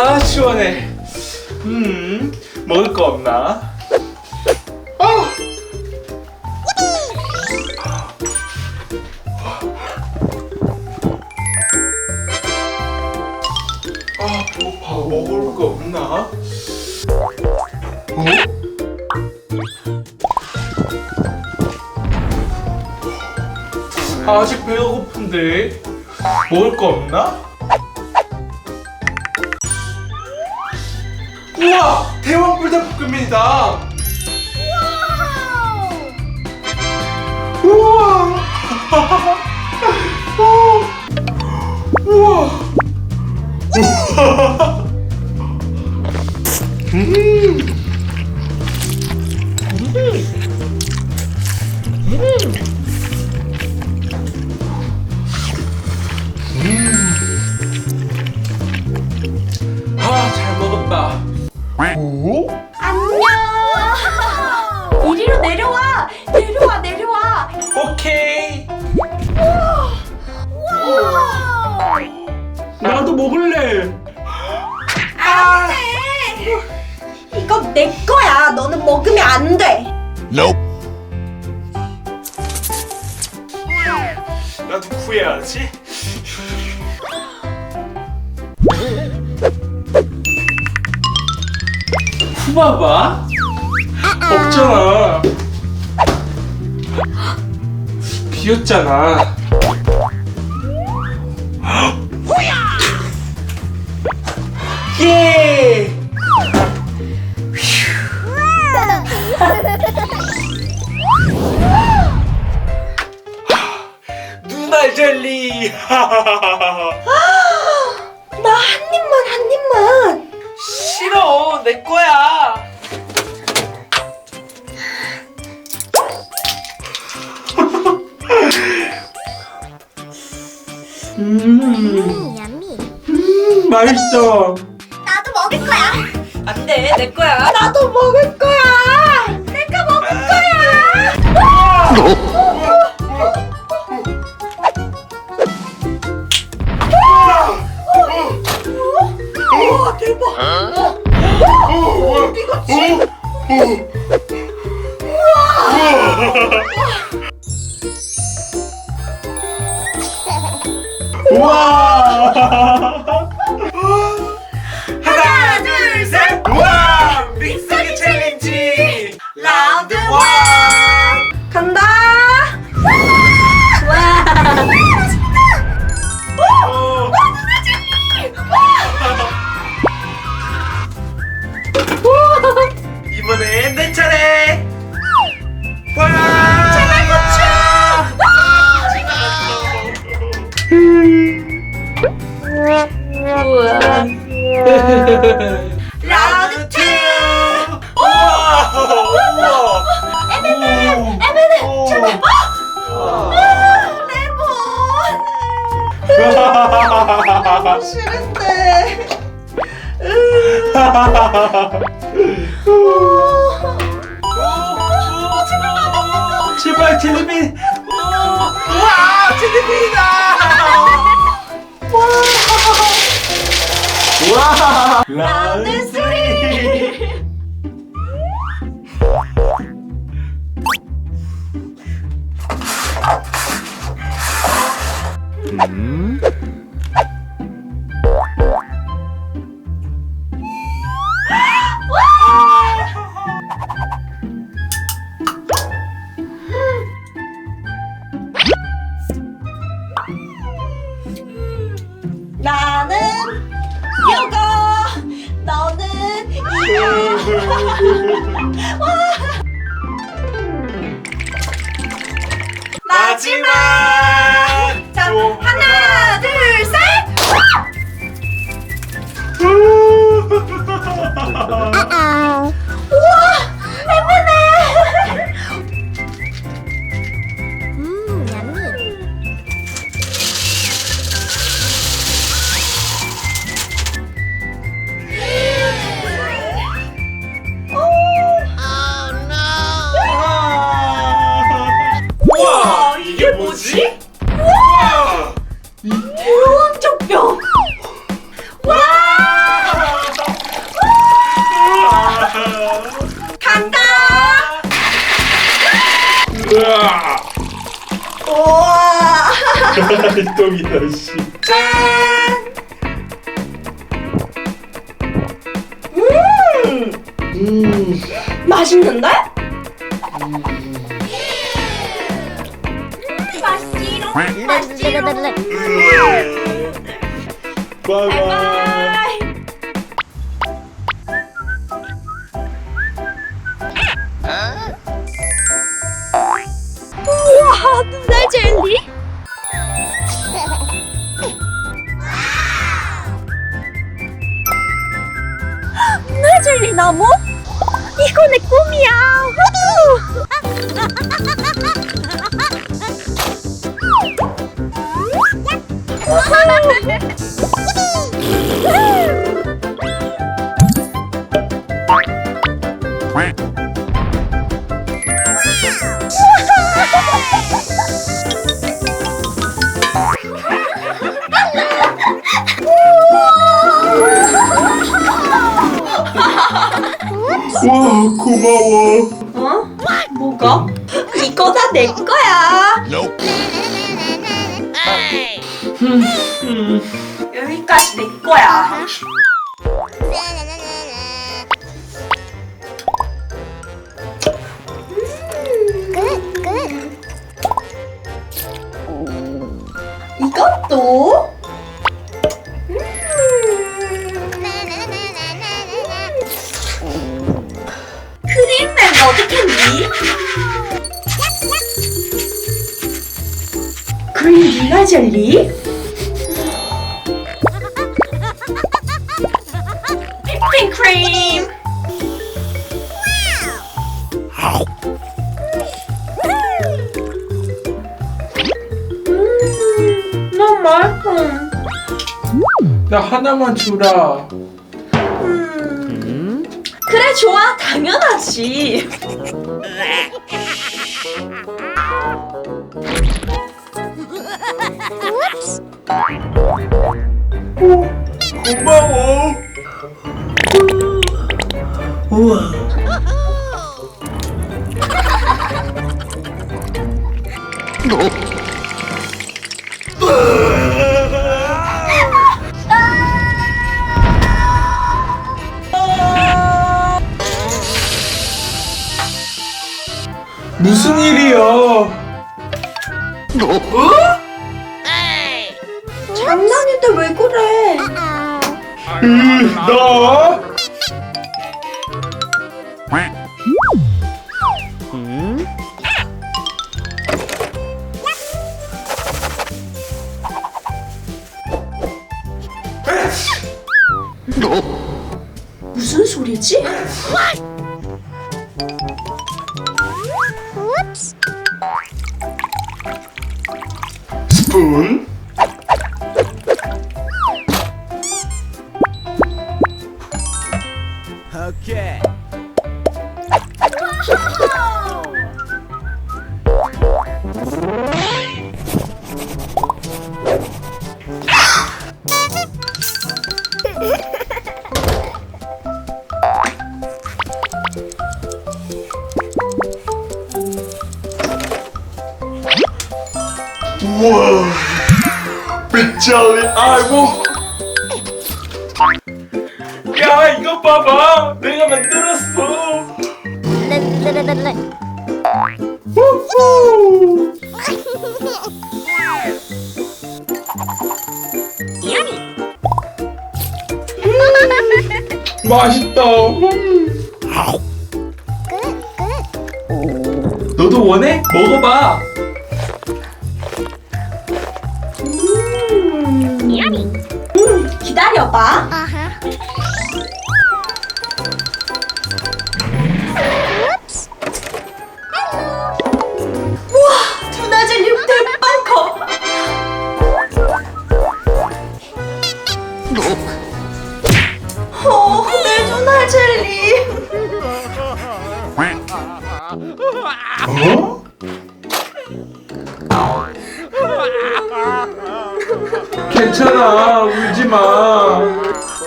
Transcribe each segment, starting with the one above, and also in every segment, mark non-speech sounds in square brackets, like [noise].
아 시원해. 음 먹을 거 없나? 아! 아 배고파. 먹을 거 없나? 어? 아직 배가 고픈데 먹을 거 없나? 대왕 불닭볶음면이다 내 거야. 너는 먹으면 안 돼. 나도 구해야지. 후봐봐 없잖아. 비었잖아. 예 젤리 [gasps] 나 한 입만 한 입만. 싫어 내 거야 [laughs] 음, 음 맛있어 나도 먹을 거야. 안 돼, 내 거야. 나도 먹을 거야. 내가 먹을 거야. [laughs] 어디 갔지? 우와! 하나 둘 셋! 우와! 믹서기 챌린지! 라운드 원 싫은데. 제발 jellybean 우와 jellybean이다 와 라운드 쓰리 마지막 으아! 우와 똥이다 씨. 짠 음, 음. 맛있는데? 맛있지롱 맛있지롱 바이바이. 젤리? 눈알 젤리 나무? 이거 내 꿈이야. 와 뭐가? 이거 다 내 거야. 음. 여기까지 내 거야. 이것도? 젤리? 휘핑 크림! 음, 너무 맛있어. 나 하나만 주라. 음. 그래 좋아 당연하지. [laughs] 고마워. 우와. 무슨 일이야? 장난인데 왜 그래? 으, 나? 무슨 소리지? 스푼? 우와. 빗잘리 아이고. 야 이거 봐봐. 내가 만들었어. 우후. 맛있다. 음. 너도 원해? 먹어봐. 음, 기다려봐. 우와, 괜찮아 울지 마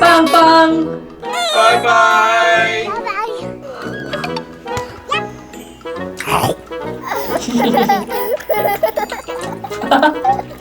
빵빵. 바이바이 [laughs]